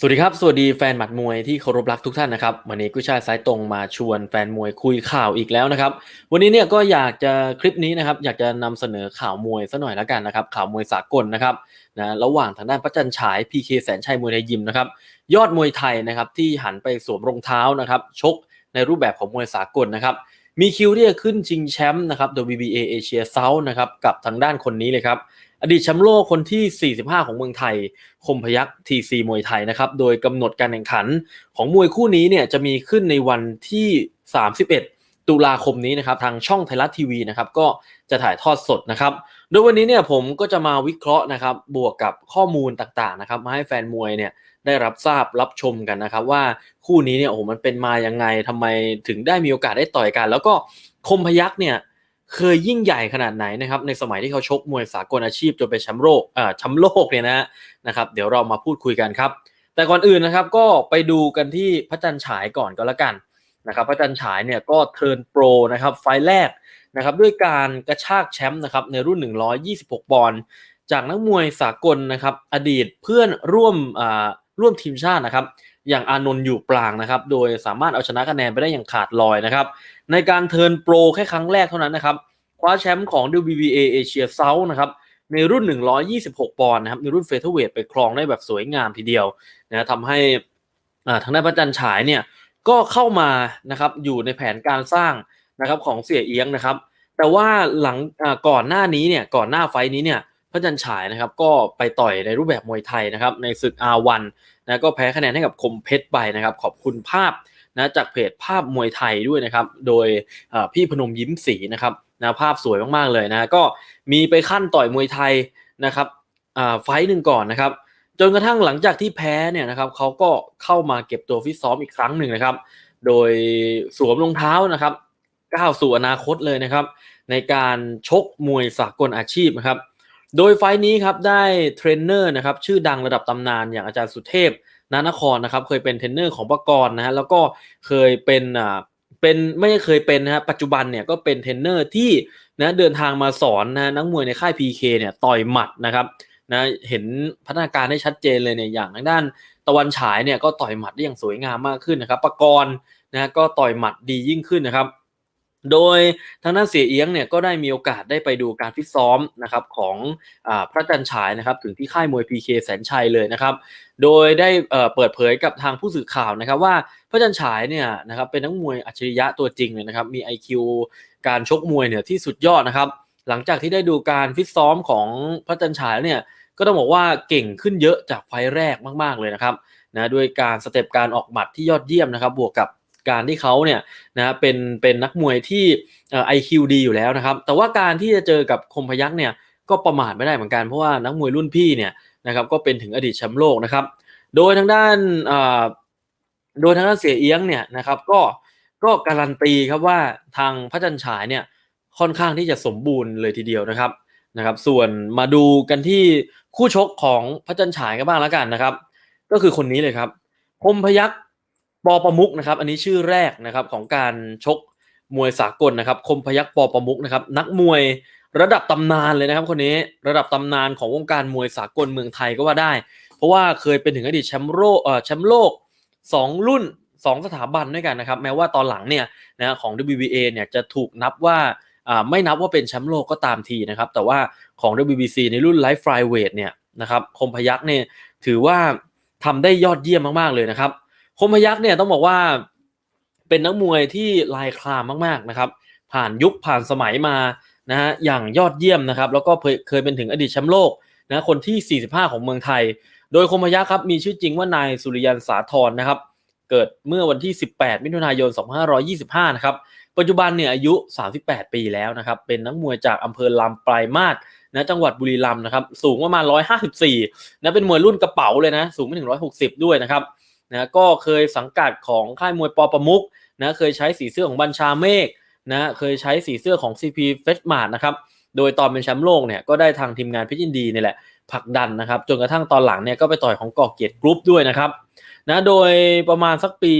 สวัสดีครับ สวัสดีแฟนหมัดมวยที่เคารพรักทุกท่านนะครับ วันนี้กุ้ยช่ายสายตรงมาชวนแฟนมวยคุยข่าวอีกแล้วนะครับ วันนี้เนี่ยก็อยากจะคลิปนี้นะครับ อยากจะนำเสนอข่าวมวยซะหน่อยละกันนะครับ ข่าวมวยสากลนะครับนะระหว่างทางด้านพระจันทร์ฉาย PK แสนชัยมวยไทยยิมนะครับ ยอดมวยไทยนะครับที่หันไปสวมรองเท้านะครับ ชกในรูปแบบของมวยสากลนะครับ มีคิวที่จะขึ้นชิงแชมป์นะครับ WBA Asia South นะครับกับทางด้านคนนี้เลยครับ อดีตแชมป์โลกคนที่ 45 ของเมืองไทย คมพยักทีซีมวยไทยนะครับ โดยกำหนดการแข่งขันของมวยคู่นี้เนี่ยจะมีขึ้นในวันที่ 31 ตุลาคมนี้นะครับ ทางช่องไทยรัฐทีวีนะครับ ก็จะถ่ายทอดสดนะครับ โดยวันนี้เนี่ยผมก็จะมาวิเคราะห์นะครับ บวกกับข้อมูลต่างๆนะครับ มาให้แฟนมวยเนี่ยได้รับทราบรับชมกันนะครับ ว่าคู่นี้เนี่ยโอ้โหมันเป็นมายังไงทำไมถึงได้มีโอกาสได้ต่อยกัน แล้วก็คมพยักเนี่ย เคยยิ่งใหญ่ขนาดไหนนะครับในสมัยที่เขาชกมวยสากลอาชีพจนเป็นแชมป์โลกเอ่อแชมป์โลกเนี่ยนะนะครับ เดี๋ยวเรามาพูดคุยกันครับ แต่ก่อนอื่นนะครับก็ไปดูกันที่พระจันทร์ฉายก่อนก็แล้วกันนะครับพระจันทร์ฉายเนี่ยก็เทิร์นโปรนะครับไฟแรกนะครับด้วยการกระชากแชมป์นะครับในรุ่น 126 ปอนด์จากนักมวยสากลนะครับอดีตเพื่อนร่วมอ่าร่วมทีมชาตินะครับ อย่างอานนท์อยู่ปลางนะครับ โดยสามารถเอาชนะคะแนนไปได้อย่างขาดลอยนะครับ ในการเทิร์นโปรแค่ครั้งแรกเท่านั้นนะครับ คว้าแชมป์ของ WBA Asia South นะครับในรุ่น 126 ปอนด์นะครับในรุ่นเฟเธอร์เวทไปครองได้แบบสวยงามทีเดียวนะทำให้อ่าทางด้านพระจันทร์ฉายเนี่ยก็เข้ามานะครับอยู่ในแผนการสร้างนะครับของเสียเอียงนะครับ แต่ว่าหลังอ่าก่อนหน้านี้เนี่ยก่อนหน้าไฟท์นี้เนี่ยพระจันทร์ฉายนะครับก็ไปต่อยในรูปแบบมวยไทยนะครับในศึก R1 นะก็แพ้คะแนนให้กับคมเพชรไปนะครับ ขอบคุณภาพนะจากเพจภาพมวยไทยด้วยนะครับ โดยพี่พนมยิ้มศรีนะครับนะภาพสวยมากๆเลยนะก็มีไปขั้นต่อยมวยไทยนะครับไฟหนึ่งก่อนนะครับ จนกระทั่งหลังจากที่แพ้เนี่ยนะครับเขาก็เข้ามาเก็บตัวฟิตซ้อมอีกครั้งหนึ่งนะครับ โดยสวมรองเท้านะครับก้าวสู่อนาคตเลยนะครับ ในการชกมวยสากลอาชีพนะครับ โดยไฟนี้ครับได้เทรนเนอร์นะครับชื่อดังระดับตำนานอย่างอาจารย์สุเทพนานครนะครับเคยเป็นเทรนเนอร์ของปกรณ์นะฮะแล้วก็เคยเป็นอ่าเป็นไม่เคยเป็นนะฮะปัจจุบันเนี่ยก็เป็นเทรนเนอร์ที่นะเดินทางมาสอนนะนักมวยในค่าย PK เนี่ยต่อยหมัดนะครับนะเห็นพัฒนาการได้ชัดเจนเลยเนี่ยอย่างทางด้านตะวันฉายเนี่ยก็ต่อยหมัดได้อย่างสวยงามมากขึ้นนะครับปกรณ์นะก็ต่อยหมัดดียิ่งขึ้นนะครับ โดยทางด้านเสียเอียงเนี่ยก็ได้มีโอกาสได้ไปดูการฟิตซ้อมนะครับของอพระจันฉายนะครับถึงที่ค่ายมวย PK แสนชัยเลยนะครับ โดยได้เปิดเผยกับทางผู้สื่อข่าวนะครับว่าพระจันฉายเนี่ยนะครับเป็นนักมวยอัจฉริยะตัวจริงเลยนะครับมี IQ การชกมวยเนี่ยที่สุดยอดนะครับ หลังจากที่ได้ดูการฟิตซ้อมของพระจันฉายเนี่ยก็ต้องบอกว่าเก่งขึ้นเยอะจากไฟแรกมาก ๆเลยนะครับนะด้วยการสเต็ปการออกหมัดที่ยอดเยี่ยมนะครับบวกกับ การที่เขาเนี่ยนะเป็นเป็นนักมวยที่เอ่อ IQ ดีอยู่แล้วนะครับ แต่ว่าการที่จะเจอกับคมพยักเนี่ยก็ประมาทไม่ได้เหมือนกันเพราะว่านักมวยรุ่นพี่เนี่ยนะครับก็เป็นถึงอดีตแชมป์โลกนะครับ โดยทางด้านโดยทางด้านเสียเอียงเนี่ยนะครับก็ก็การันตีครับว่าทางพระจันทร์ฉายเนี่ยค่อนข้างที่จะสมบูรณ์เลยทีเดียวนะครับนะครับ ส่วนมาดูกันที่คู่ชกของพระจันทร์ฉายกันบ้างแล้วกันนะครับ ก็คือคนนี้เลยครับ คมพยัก ปอประมุกนะครับ อันนี้ชื่อแรกนะครับของการชกมวยสากลนะครับ คมพยักปอประมุกนะครับ นักมวยระดับตำนานเลยนะครับ คนนี้ระดับตำนานของวงการมวยสากลเมืองไทยก็ว่าได้ เพราะว่าเคยเป็นถึงอดีตแชมป์โลกเอ่อแชมป์โลกสองรุ่นสองสถาบันด้วยกันนะครับ แม้ว่าตอนหลังเนี่ยนะของ WBA เนี่ยจะถูกนับว่าไม่นับว่าเป็นแชมป์โลกก็ตามทีนะครับ แต่ว่าของ WBC ในรุ่น Light Flyweight เนี่ยนะครับคมพยักเนี่ยถือว่าทำได้ยอดเยี่ยมมากๆเลยนะครับ คมพยักเนี่ยต้องบอกว่าเป็นนักมวยที่ลายคลามมากๆนะครับ ผ่านยุคผ่านสมัยมานะฮะอย่างยอดเยี่ยมนะครับ แล้วก็เคยเคยเป็นถึงอดีตแชมป์โลกนะคนที่ 45 ของเมืองไทย โดยคมพยักครับมีชื่อจริงว่านายสุริยันสาธรนะครับ เกิดเมื่อวันที่ 18 มิถุนายน 2525 นะครับ ปัจจุบันเนี่ยอายุ 38 ปีแล้วนะครับ เป็นนักมวยจากอำเภอลำปลายมาศนะจังหวัดบุรีรัมย์นะครับ สูงประมาณ 154นะเป็นมวยรุ่นกระเป๋าเลยนะ สูงไม่ถึง 160 ด้วยนะครับ นะก็เคยสังกัดของค่ายมวยปอประมุกนะเคยใช้สีเสื้อของบัญชาเมฆนะเคยใช้สีเสื้อของ CP f e s m a r t นะครับโดยตอนเป็นแชมป์โลกเนี่ยก็ได้ทางทีมงานพชรยินดีนี่แหละผลักดันนะครับจนกระทั่งตอนหลังเนี่ยก็ไปต่อยของก่อเกียรติกรุ๊ปด้วยนะครับนะโดยประมาณสักปี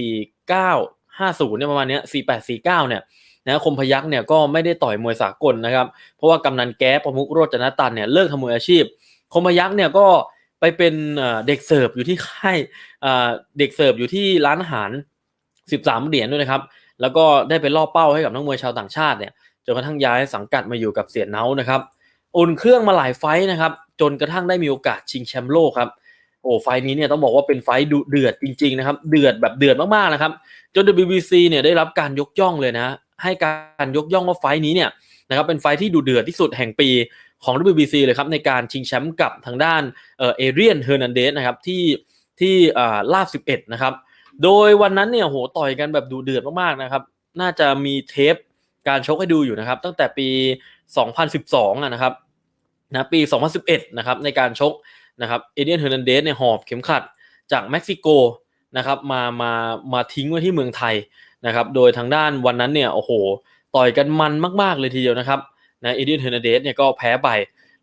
4950เนี่ยประมาณเนี้ย4849เนี่ยนะคมพยักเนี่ยก็ไม่ได้ต่อยมวยสากลนะครับ เพราะว่ากำนันแก๊ปประมุกโรจนตันเนี่ยเลิกทำมวยอาชีพ คมพยักเนี่ยก็ ไปเป็นเด็กเสิร์ฟอยู่ที่ค่ายเด็กเสิร์ฟอยู่ที่ร้านอาหาร 13 เหรียญด้วยนะครับ แล้วก็ได้ไปล่อเป้าให้กับนักมวยชาวต่างชาติเนี่ยจนกระทั่งย้ายสังกัดมาอยู่กับเสียเนานะครับอุ่นเครื่องมาหลายไฟนะครับ จนกระทั่งได้มีโอกาสชิงแชมป์โลกครับโอ้ไฟนี้เนี่ยต้องบอกว่าเป็นไฟดุเดือดจริงๆนะครับ เดือดแบบเดือดมากๆนะครับ จน WBC เนี่ยได้รับการยกย่องเลยนะ ให้การยกย่องว่าไฟนี้เนี่ยนะครับเป็นไฟท์ที่ดุเดือดที่สุดแห่งปี ของ WBC เลยครับในการชิงแชมป์กับทางด้านเอเรียนเฮอร์นันเดสนะครับที่ที่อ่าลาบ11นะครับ โดยวันนั้นเนี่ยโหต่อยกันแบบดูเดือดมากๆนะครับ น่าจะมีเทปการชกให้ดูอยู่นะครับ ตั้งแต่ปี 2012อะนะครับนะปี 2011นะครับในการชกนะครับเอเดียนเฮอร์นันเดสเนี่ยหอบเข็มขัดจากเม็กซิโกนะครับมามามาทิ้งไว้ที่เมืองไทยนะครับ โดยทางด้านวันนั้นเนี่ยโอ้โห ต่อยกันมันมาก ๆ เลยทีเดียวนะครับ นะเอเดียนเฮอร์นันเดสเนี่ยก็แพ้ไป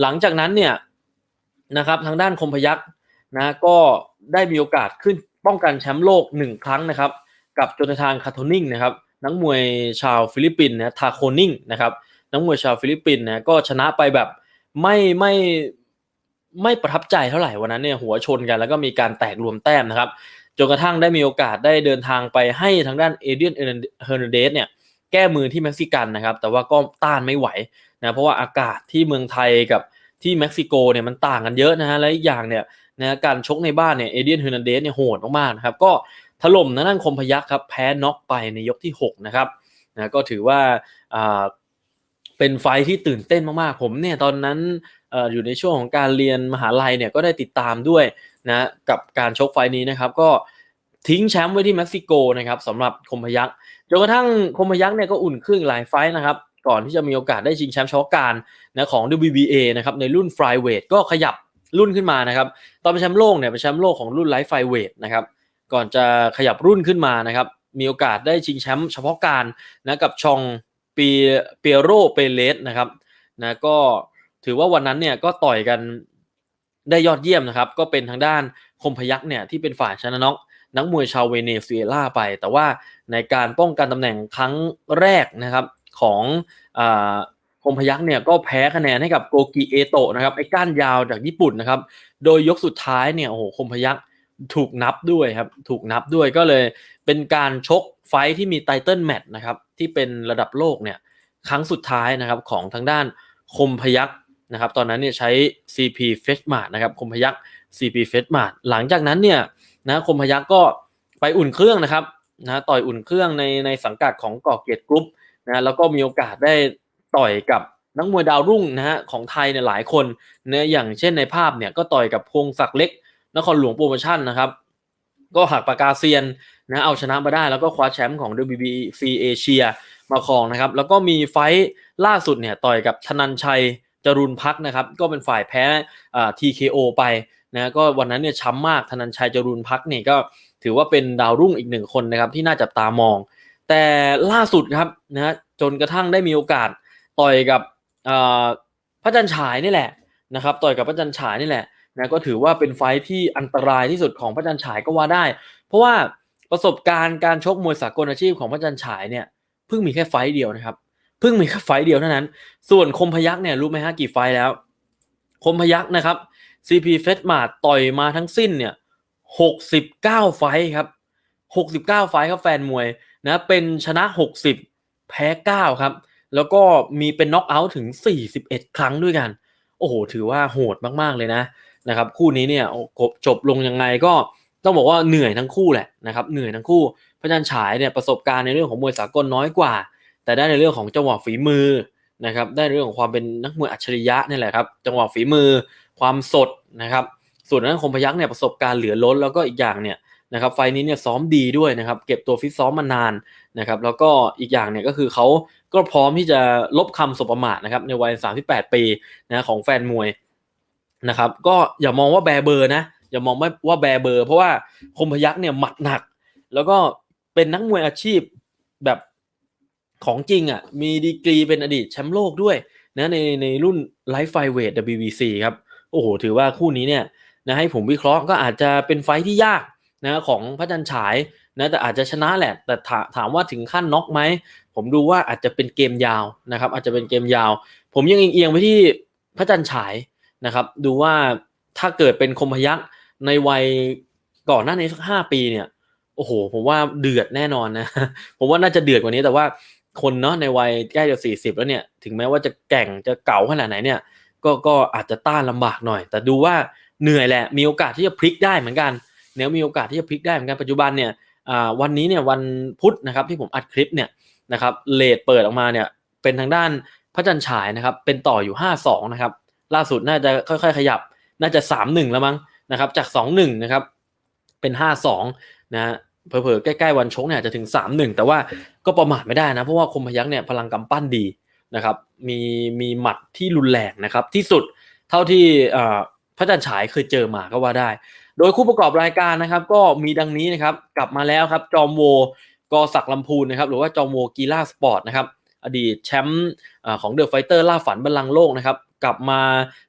หลังจากนั้นเนี่ยนะครับทางด้านคมพยักษ์นะก็ได้มีโอกาสขึ้นป้องกันแชมป์โลกหนึ่งครั้งนะครับ กับโจนาธานคาโทนิงนะครับนักมวยชาวฟิลิปปินส์นะทาโคนิงนะครับนักมวยชาวฟิลิปปินส์นะก็ชนะไปแบบไม่ไม่ไม่ประทับใจเท่าไหร่วันนั้นเนี่ยหัวชนกันแล้วก็มีการแตกรวมแต้มนะครับจนกระทั่งได้มีโอกาสได้เดินทางไปให้ทางด้านเอเดียนเฮอร์นันเดสเนี่ย แก้มือที่เม็กซิกันนะครับ แต่ว่าก็ต้านไม่ไหวนะเพราะว่าอากาศที่เมืองไทยกับที่เม็กซิโกเนี่ยมันต่างกันเยอะนะฮะและอีกอย่างเนี่ยนะการชกในบ้านเนี่ยเอเดียนเฮอร์นันเดสเนี่ยโหดมากๆนะครับก็ถล่มนะนั่นคมพยักครับแพ้น็อกไปในยกที่ 6 นะครับนะก็ถือว่าอ่าเป็นไฟที่ตื่นเต้นมากๆ ผมเนี่ยตอนนั้นอยู่ในช่วงของการเรียนมหาลัยเนี่ยก็ได้ติดตามด้วยนะกับการชกไฟนี้นะครับ ก็ ทิ้งแชมป์ไว้ที่เม็กซิโกนะครับสำหรับคมพยักจนกระทั่งคมพยักเนี่ยก็อุ่นเครื่องหลายไฟท์นะครับ ก่อนที่จะมีโอกาสได้ชิงแชมป์ชกการนะของ WBA นะครับในรุ่น Flyweight ก็ขยับรุ่นขึ้นมานะครับ ตอนเป็นแชมป์โลกเนี่ยเป็นแชมป์โลกของรุ่นไลท์ไฟเวทนะครับก่อนจะขยับรุ่นขึ้นมานะครับ มีโอกาสได้ชิงแชมป์เฉพาะการนะกับชองปีเปียโรเปเลสนะครับนะก็ถือว่าวันนั้นเนี่ยก็ต่อยกันได้ยอดเยี่ยมนะครับ ก็เป็นทางด้านคมพยักเนี่ยที่เป็นฝ่ายชนะน็อก นักมวยชาวเวเนซุเอลาไป แต่ว่าในการป้องกันตำแหน่งครั้งแรกนะครับของอคมพยักเนี่ยก็แพ้คะแนนให้กับโกกิเอโตะนะครับไอ้ก้านยาวจากญี่ปุ่นนะครับ โดยยกสุดท้ายเนี่ยโอ้โหคมพยักถูกนับด้วยครับถูกนับด้วยก็เลยเป็นการชกไฟที่มีไตเติลแมตช์นะครับที่เป็นระดับโลกเนี่ยครั้งสุดท้ายนะครับของทางด้านคมพยักนะครับตอนนั้นเนี่ยใช้ CP f e t m a r t นะครับคมพยัก CP f e t m a r t หลังจากนั้นเนี่ย นะคมพยักก็ไปอุ่นเครื่องนะครับนะต่อยอุ่นเครื่องในในสังกัดของกอกเกียรติกรุ๊ปนะแล้วก็มีโอกาสได้ต่อยกับนักมวยดาวรุ่งนะฮะของไทยเนี่ยหลายคนเนะอย่างเช่นในภาพเนี่ยก็ต่อยกับพงศักดิ์เล็ก นครหลวงโปรโมชั่นนะครับ ก็หักปากกาเซียนนะเอาชนะมาได้แล้วก็คว้าแชมป์ของ WBC เอเชียมาครองนะครับ แล้วก็มีไฟท์ล่าสุดเนี่ยต่อยกับธนันชัยจรุนพักนะครับ ก็เป็นฝ่ายแพ้อ่า TKO ไป นะก็วันนั้นเนี่ยช้ำมากธนันชัยจรุนพักเนี่ยก็ถือว่าเป็นดาวรุ่งอีกหนึ่งคนนะครับที่น่าจับตามอง แต่ล่าสุดครับนะจนกระทั่งได้มีโอกาสต่อยกับพระจันฉายนี่แหละนะครับต่อยกับพระจันฉายนี่แหละนะก็ถือว่าเป็นไฟที่อันตรายที่สุดของพระจันฉายก็ว่าได้ เพราะว่าประสบการณ์การชกมวยสากลอาชีพของพระจันฉายเนี่ยเพิ่งมีแค่ไฟเดียวนะครับเพิ่งมีแค่ไฟเดียวเท่านั้น ส่วนคมพยักเนี่ยรู้ไหมฮะกี่ไฟแล้ว คมพยักนะครับ CP f e t m a r t ต่อยมาทั้งสิ้นเนี่ย69ไฟครับ69ไฟครับแฟนมวยนะเป็นชนะ60แพ้9ครับ แล้วก็มีเป็นน็อกเอาท์ถึง41ครั้งด้วยกัน โอ้โห ถือว่าโหดมากๆเลยนะนะครับคู่นี้เนี่ยจบลงยังไงก็ต้องบอกว่าเหนื่อยทั้งคู่แหละนะครับเหนื่อยทั้งคู่พระจันทร์ฉายเนี่ยประสบการณ์ในเรื่องของมวยสากลน้อยกว่า แต่ได้ในเรื่องของจังหวะฝีมือ นะครับได้เรื่องของความเป็นนักมวยอัจฉริยะนี่แหละครับจังหวะฝีมือความสดนะครับส่วนนั้นคมพยักเนี่ยประสบการณ์เหลือล้นแล้วก็อีกอย่างเนี่ยนะครับไฟนี้เนี่ยซ้อมดีด้วยนะครับเก็บตัวฟิตซ้อมมานานนะครับแล้วก็อีกอย่างเนี่ยก็คือเขาก็พร้อมที่จะลบคำสบประมาทนะครับในวัย 38 ปีนะของแฟนมวยนะครับก็อย่ามองว่าแบเบอร์นะอย่ามองว่าแบเบอร์ เพราะว่าคมพยักเนี่ยหมัดหนัก แล้วก็เป็นนักมวยอาชีพแบบ ของจริงอะมีดีกรีเป็นอดีตแชมป์โลกด้วยนะในในรุ่นไลฟ์ไฟเวท WBC ครับโอ้โห ถือว่าคู่นี้เนี่ยนะให้ผมวิเคราะห์ก็อาจจะเป็นไฟที่ยากนะของพระจันฉายนะแต่อาจจะชนะแหละ แต่ถาถามว่าถึงขั้นน็อกไหม ผมดูว่าอาจจะเป็นเกมยาวนะครับ อาจจะเป็นเกมยาว ผมยังเอียงไปที่พระจันฉายนะครับ ดูว่าถ้าเกิดเป็นคมพยักษ์ในวัยก่อนหน้านี้สักห้าปีเนี่ยโอ้โห ผมว่าเดือดแน่นอนนะ ผมว่าน่าจะเดือดกว่านี้แต่ว่า คนเนาะในวัยใกล้จะสี่สิบแล้วเนี่ย ถึงแม้ว่าจะแก่งจะเก่าขนาดไหนเนี่ย ก็ก็อาจจะต้านลำบากหน่อย แต่ดูว่าเหนื่อยแหละ มีโอกาสที่จะพลิกได้เหมือนกันเนี่ยมีโอกาสที่จะพลิกได้เหมือนกันปัจจุบันเนี่ยวันนี้เนี่ยวันพุธนะครับที่ผมอัดคลิปเนี่ยนะครับเลทเปิดออกมาเนี่ยเป็นทางด้านพระจันทร์ฉายนะครับเป็นต่ออยู่ 5-2นะครับล่าสุดน่าจะค่อยๆ ขยับน่าจะ 3-1 แล้วมั้งนะครับจาก 2-1นะครับเป็น 5-2นะฮะ เผลอๆใกล้ๆวันชกเนี่ยจะถึง 3-1 แต่ว่าก็ประมาทไม่ได้นะ เพราะว่าคมพยักษ์เนี่ยพลังกำปั้นดีนะครับ มีมีหมัดที่รุนแรงนะครับ ที่สุดเท่าที่พระจันทร์ฉายเคยเจอมาก็ว่าได้ โดยคู่ประกอบรายการนะครับ ก็มีดังนี้นะครับ กลับมาแล้วครับ จอมโวกอศักลำพูนนะครับ หรือว่าจอมโวกีฬาสปอร์ตนะครับ อดีตแชมป์ของเดอะไฟเตอร์ล่าฝันบัลลังก์โลกนะครับ กลับมา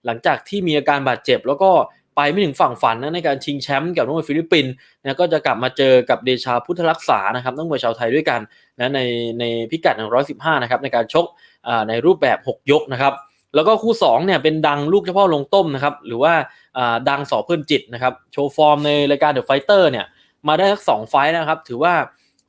หลังจากที่มีอาการบาดเจ็บ แล้วก็ไปไม่ถึงฝั่งฝันนะในการชิงแชมป์กับนักมวยฟิลิปปินส์นะก็จะกลับมาเจอกับเดชาพุทธรักษานะครับนักมวยชาวไทยด้วยกันนะในในพิกัด 115 นะครับในการชกอ่าในรูปแบบ 6 ยกนะครับแล้วก็คู่2เนี่ยเป็นดังลูกเฉพาะลงต้มนะครับหรือว่าอ่าดังสอเพื่อนจิตนะครับโชว์ฟอร์มในรายการเดอะไฟเตอร์เนี่ยมาได้ทั้งสองไฟต์นะครับ ถือว่า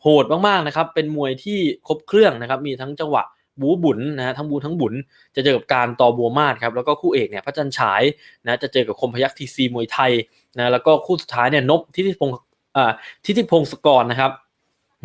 โหดมากๆนะครับเป็นมวยที่ครบเครื่องนะครับมีทั้งจังหวะ บูบุญนะฮะทั้งบูทั้งบุญจะเจอกับการตอบัวมาศครับแล้วก็คู่เอกเนี่ยพระจันทร์ฉายนะจะเจอกับคมพยักษ์ทีซีมวยไทยนะแล้วก็คู่สุดท้ายเนี่ยนบทิติพงศ์อ่าทิติพงศกรนะครับ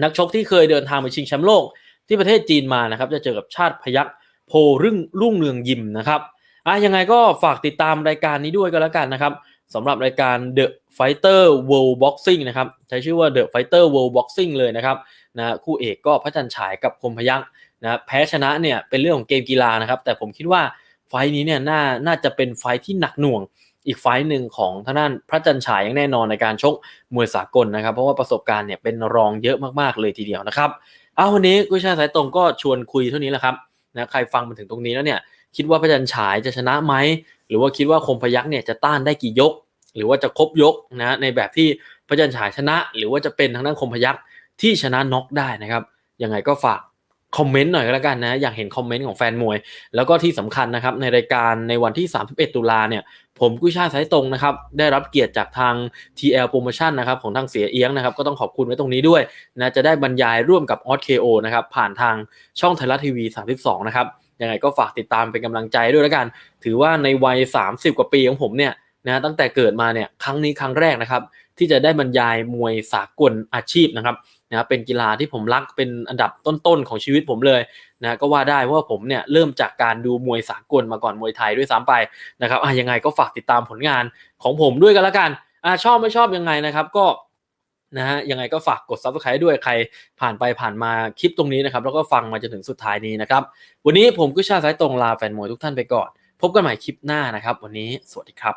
นักชกที่เคยเดินทางไปชิงแชมป์โลกที่ประเทศจีนมานะครับ จะเจอกับชาติพยักโพรุ่งรุ่งเรืองยิมนะครับอะยังไงก็ฝากติดตามรายการนี้ด้วยก็แล้วกันนะครับสำหรับรายการ The Fighter World Boxing นะครับ ใช้ชื่อว่า The Fighter World Boxing เลยนะครับนะคู่เอกก็พระจันทร์ฉายกับคมพยัก นะแพ้ชนะเนี่ยเป็นเรื่องของเกมกีฬานะครับ แต่ผมคิดว่าไฟนี้เนี่ยน่าน่าจะเป็นไฟที่หนักหน่วงอีกไฟหนึ่งของทางด้านพระจันฉายอย่างแน่นอนในการชกมวยสากลนะครับ เพราะว่าประสบการณ์เนี่ยเป็นรองเยอะมากๆเลยทีเดียวนะครับเอาวันนี้กุ้ยช่ายสายตรงก็ชวนคุยเท่านี้แหละครับนะใครฟังมาถึงตรงนี้แล้วเนี่ยคิดว่าพระจันฉายจะชนะไหมหรือว่าคิดว่าคมพยักษ์เนี่ยจะต้านได้กี่ยก หรือว่าจะครบยกนะในแบบที่พระจันฉายชนะ หรือว่าจะเป็นทางด้านคมพยักษ์ที่ชนะน็อกได้นะครับยังไงก็ฝาก คอมเมนต์หน่อยก็แล้วกันนะ อยากเห็นคอมเมนต์ของแฟนมวย แล้วก็ที่สำคัญนะครับ ในรายการในวันที่ 31 ตุลาเนี่ย ผมกุ้ยชาสายตรงนะครับ ได้รับเกียรติจากทาง TL Promotion นะครับ ของทางเสียเอียงนะครับ ก็ต้องขอบคุณไว้ตรงนี้ด้วยนะจะได้บรรยายร่วมกับ o อ KO นะครับ ผ่านทางช่องไทยรัฐทีวี 32 นะครับยังไงก็ฝากติดตามเป็นกำลังใจด้วยแล้วกัน ถือว่าในวัย 30 กว่าปีของผมเนี่ยนะตั้งแต่เกิดมาเนี่ยครั้งนี้ครั้งแรกนะครับ ที่จะได้บรรยายมวยสากลอาชีพนะครับ นะครับเป็นกีฬาที่ผมรักเป็นอันดับต้นๆของชีวิตผมเลยนะก็ว่าได้ว่าผมเนี่ยเริ่มจากการดูมวยสากลมาก่อนมวยไทยด้วยซ้ำไปนะครับอะยังไงก็ฝากติดตามผลงานของผมด้วยกันละกันอะชอบไม่ชอบยังไงนะครับก็นะฮะยังไงก็ฝากกด subscribe ด้วยใครผ่านไปผ่านมาคลิปตรงนี้นะครับ แล้วก็ฟังมาจนถึงสุดท้ายนี้นะครับ วันนี้ผมกุชาสายตรงลาแฟนมวยทุกท่านไปก่อน พบกันใหม่คลิปหน้านะครับ วันนี้สวัสดีครับ